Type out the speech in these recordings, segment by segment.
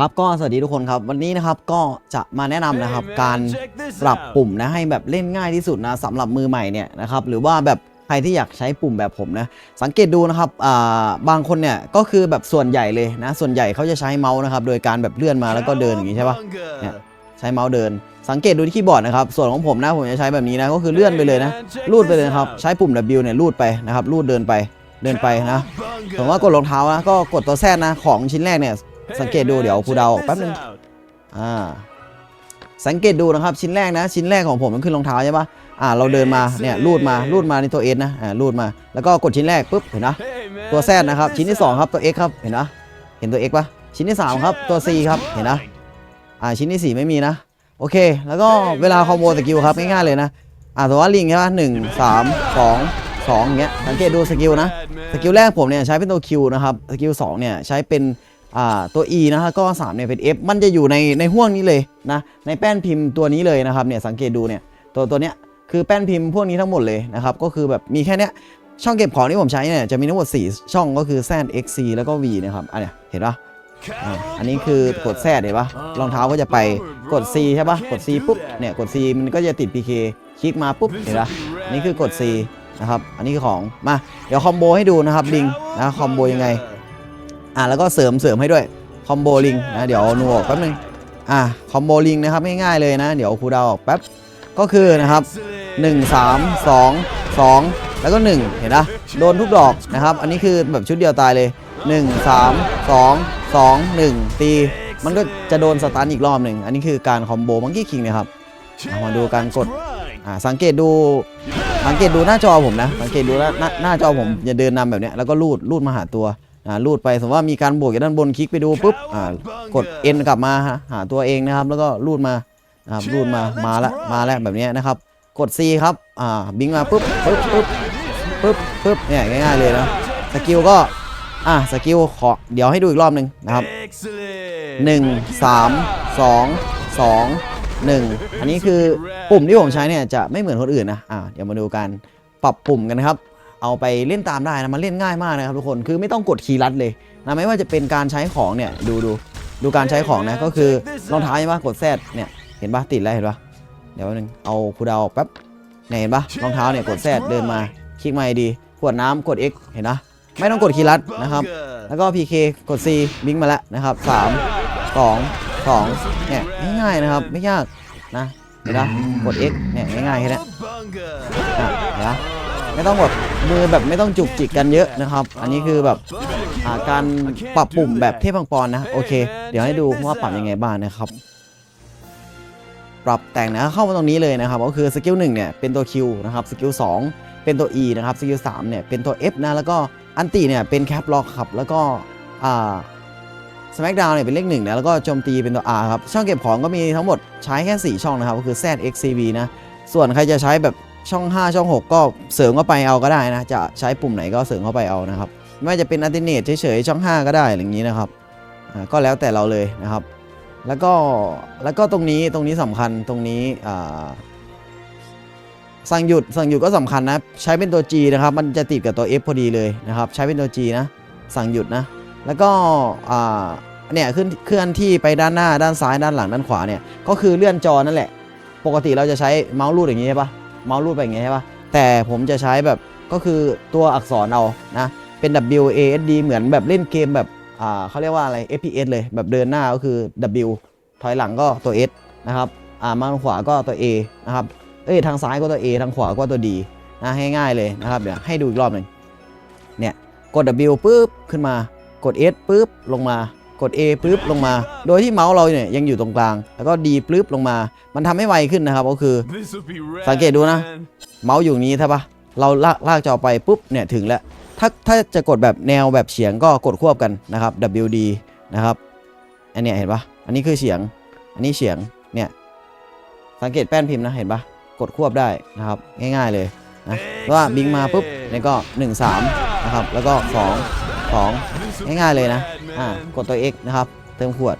ครับก็สวัสดีทุกคนครับวันนี้นะครับก็จะมาแนะนำนะครับการปรับปุ่มนะให้แบบเล่นง่ายที่สุดนะสำหรับมือใหม่เนี่ยนะครับหรือว่าแบบใครที่อยากใช้ปุ่มแบบผมนะสังเกตดูนะครับอ่าบางคนเนี่ยก็คือแบบส่วนใหญ่เลยนะส่วนใหญ่เขาจะใช้เมาส์นะครับโดยการแบบเลื่อนมาแล้วก็เดินอย่างนี้ใช่ปะเนี่ยใช้เมาส์เดิน สังเกตดูที่คีย์บอร์ดนะครับส่วนของผมนะผมจะใช้แบบนี้นะก็คือเลื่อนไปเลยนะลูดไปเลยนะครับใช้ปุ่ม W เนี่ยลูดไปนะครับลูดเดินไปเดินไปนะผมว่ากดรองเท้านะก็กดตัวแซดนะของชิ้นแรกเนี่ย สังเกตดูเดี๋ยวครูเดาแป๊บนึงอ่าสังเกตดูนะครับชิ้นแรกนะ ชิ้นแรกของผมมันขึ้นรองเท้าใช่ปะอ่าเราเดินมาเนี่ยลูดมาลูดมาในตัวเอนะอ่าลูดมาแล้วก็กดชิ้นแรกปุ๊บเห็นนะตัวแซดนะครับชิ้นที่สองครับตัว X ครับเห็นนะเห็นตัว X ปะชิ้นที่สามครับตัว C ครับเห็นนะอ่าชิ้นที่สี่ไม่มีนะ โอเค แล้วก็เวลาคอมโบสกิลครับง่ายๆเลยนะอ่าสมมติว่าลิงใช่ปะหนึ่งสามสองสองอย่างเงี้ยสังเกตดูสกิลนะสกิลแรกผมเนี่ยใช้เป็นตัว Q นะครับสกิล2เนี่ยใช้เป็นอ่า ตัว E นะครับก็3เนี่ยเป็น F มันจะอยู่ในในห่วงนี้เลยนะในแป้นพิมพ์ตัวนี้เลยนะครับเนี่ยสังเกตดูเนี่ยตัวตัวเนี้ยคือแป้นพิมพ์พวกนี้ทั้งหมดเลยนะครับก็คือแบบมีแค่เนี้ยช่องเก็บของที่ผมใช้เนี่ยจะมีทั้งหมด 4 ช่องก็คือ Z X C แล้วก็ V นะครับอันเนี้ยเห็นปะอันนี้คือกด Z เห็นปะรองเท้าก็จะไปกด C ใช่ปะกด C ปุ๊บเนี่ยกด C มันก็จะติด PK คลิกมาปุ๊บเห็นปะอันนี้คือกด C นะครับอันนี้คือของมาเดี๋ยวคอมโบให้ดูนะครับลิงนะคอมโบยังไง อะแล้วก็เสริมเสริมให้ด้วยคอมโบลิงนะเดี๋ยวนูออกแป๊บนึงอะคอมโบลิงนะครับง่ายๆเลยนะ เดี๋ยวครูดาวออกแป๊บก็คือนะครับ 1 3 2 2 แล้วก็ 1 เห็นนะโดนทุกดอกนะครับ อันนี้คือแบบชุดเดียวตายเลย 1 3 2 2 1 ตี มันก็จะโดนสตันอีกรอบหนึ่ง อันนี้คือการคอมโบมังกี้คิงนะครับมาดูการกดอะสังเกตดูสังเกตดูหน้าจอผมนะ สังเกตดูหน้าหน้าจอผมจะเดินนำแบบเนี้ยแล้วก็ลูดลูดมาหาตัว ลูดไปสมมติว่ามีการบวกจากด้านบนคลิกไปดูปุ๊บอ่ากด N กลับมาหาหาตัวเองนะครับ แล้วก็ลูดมานะครับลูดมามาละมาแล้วแบบเนี้ยนะครับ กด C ครับอ่าบิงมาปุ๊บปุ๊บปุ๊บปุ๊บปุ๊บเนี่ยง่ายๆเลยนะสกิลก็อะสกิลขอเดี๋ยวให้ดูอีกรอบหนึ่งนะครับหนึ่งสามสองสองหนึ่งอันนี้คือปุ่มที่ผมใช้เนี่ยจะไม่เหมือนคนอื่นนะอ่าเดี๋ยวมาดูการปรับปุ่มกันนะครับ เอาไปเล่นตามได้นะมันเล่นง่ายมากนะครับทุกคนคือไม่ต้องกดคีย์ลัดเลยนะไม่ว่าจะเป็นการใช้ของเนี่ยดูดูดูการใช้ของนะก็คือรองเท้าใช่ปะกดแซดเนี่ยเห็นปะติดแล้วเห็นปะเดี๋ยวนึงเอาคูดาวน์ออกแป๊บเนี่ยเห็นปะรองเท้าเนี่ยกดแซดเดินมาคลิกมาดีขวดน้ำกด X เห็นนะไม่ต้องกดคีย์ลัดนะครับ แล้วก็ PK กด C บิงมาแล้วนะครับ3 2 2เนี่ยง่ายๆนะครับไม่ยากนะเห็นปะกด X เนี่ยง่ายๆแค่นี้อะเห็นปะ ไม่ต้องแบบมือแบบไม่ต้องจุกจิกกันเยอะนะครับ อันนี้คือแบบการปรับปุ่มแบบเทพพังปอนนะโอเค เดี๋ยวให้ดูว่าปรับยังไงบ้างนะครับปรับแต่งนะเข้ามาตรงนี้เลยนะครับก็คือสกิล1เนี่ยเป็นตัว Q นะครับสกิล2เป็นตัว E นะครับสกิล3เนี่ยเป็นตัว F นะแล้วก็อันติเนี่ยเป็นแคปล็อกครับแล้วก็อ่า Smackdown เนี่ยเป็นเลขหนึ่งนะแล้วก็โจมตีเป็นตัว R ครับช่องเก็บของก็มีทั้งหมดใช้แค่ 4 ช่องนะครับก็คือ Z X C V นะส่วนใครจะใช้แบบ ช่อง 5 ช่อง 6 ก็เสริมเข้าไปเอาก็ได้นะ จะใช้ปุ่มไหนก็เสริมเข้าไปเอานะครับ ไม่ว่าจะเป็นอัลติเนตเฉยๆช่อง 5 ก็ได้อะไรอย่างนี้นะครับก็แล้วแต่เราเลยนะครับ แล้วก็แล้วก็ตรงนี้ตรงนี้สำคัญตรงนี้สั่งหยุดสั่งหยุดก็สำคัญนะ ใช้เป็นตัว G นะครับ มันจะติดกับตัว F พอดีเลยนะครับ ใช้เป็นตัว G นะ สั่งหยุดนะ แล้วก็เนี่ยขึ้นเคลื่อนที่ไปด้านหน้าด้านซ้ายด้านหลังด้านขวาเนี่ยก็คือเลื่อนจอนั่นแหละ ปกติเราจะใช้เมาส์รูดอย่างนี้ใช่ปะ เมาส์รูดไปอย่างนี้ใช่ปะแต่ผมจะใช้แบบก็คือตัวอักษรเอานะเป็น W A S D เหมือนแบบเล่นเกมแบบอ่าเขาเรียกว่าอะไร FPS เลยแบบเดินหน้าก็คือ W ถอยหลังก็ตัว S นะครับอ่ามาทางขวาก็ตัว A นะครับเอ้ยทางซ้ายก็ตัว A ทางขวาก็ตัว D นะง่ายๆเลยนะครับเดี๋ยวให้ดูอีกรอบหนึ่งเนี่ยกด W ปุ๊บขึ้นมากด S ปุ๊บลงมา กด A ปุ๊บลงมา โดยที่เมาส์เราเนี่ยยังอยู่ตรงกลาง แล้วก็ D ปุ๊บลงมา มันทำให้ไวขึ้นนะครับ ก็คือ สังเกตดูนะ เมาส์อยู่นี้ใช่ปะเราลากลากจอไปปุ๊บเนี่ยถึงแล้ว ถ้าถ้าจะกดแบบแนวแบบเฉียงก็กดควบกันนะครับ WD นะครับ อันเนี้ยเห็นปะอันนี้คือเฉียง อันนี้เฉียง เนี่ย สังเกตแป้นพิมพ์นะ เห็นปะกดควบได้นะครับ ง่ายๆเลยนะว่าบิงมาปุ๊บเนี่ยก็ 1 3 นะครับ แล้วก็ 2 2 ง่ายๆเลยนะ อ่ากดตัว X นะครับ เติมขวด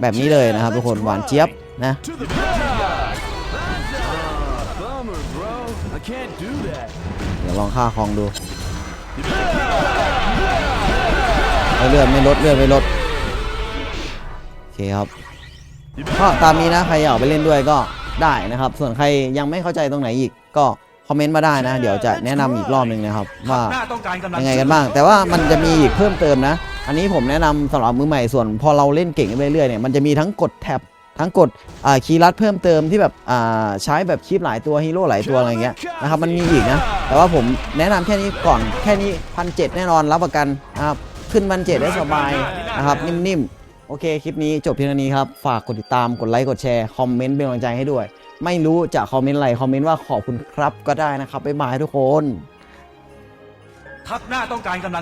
แบบนี้เลยนะครับทุกคนหวานเจี๊ยบนะ To the top. Bummer, bro. I can't do that. เดี๋ยวลองค่าคลองดูเอ้ยเลื่อนไม่ลดเลื่อนไม่ลดครับก็ตามนี้นะใครอยากไปเล่นด้วยก็ได้นะครับ ส่วนใครยังไม่เข้าใจตรงไหนอีกก็คอมเมนต์มาได้นะ เดี๋ยวจะแนะนำอีกรอบหนึ่งนะครับ ว่าหน้าต้องการกำลังยังไงกันบ้าง แต่ว่ามันจะมีอีกเพิ่มเติมนะ อันนี้ผมแนะนำสำหรับมือใหม่ส่วนพอเราเล่นเก่งไปเรื่อยๆเนี่ยมันจะมีทั้งกดแท็บทั้งกดคีย์ลัดเพิ่มเติมที่แบบใช้แบบคีย์หลายตัวฮีโร่หลายตัวอะไรเงี้ยนะครับมันมีอีกนะ แต่ว่าผมแนะนำแค่นี้ก่อนแค่นี้พันเแน่นอนรับประกันนะครับขึ้นพันเได้สบายนะครับนิ่มๆ โอเค คลิปนี้จบเพียงเท่านี้ครับ ฝากกดติดตามกดไลค์กดแชร์ คอมเมนต์เป็นกำลังใจให้ด้วย ไม่รู้จะคอมเมนต์อะไร คอมเมนต์ว่าขอบคุณครับก็ได้นะครับบ๊ายบายทุกคน ทัพหน้าต้องการกำลัง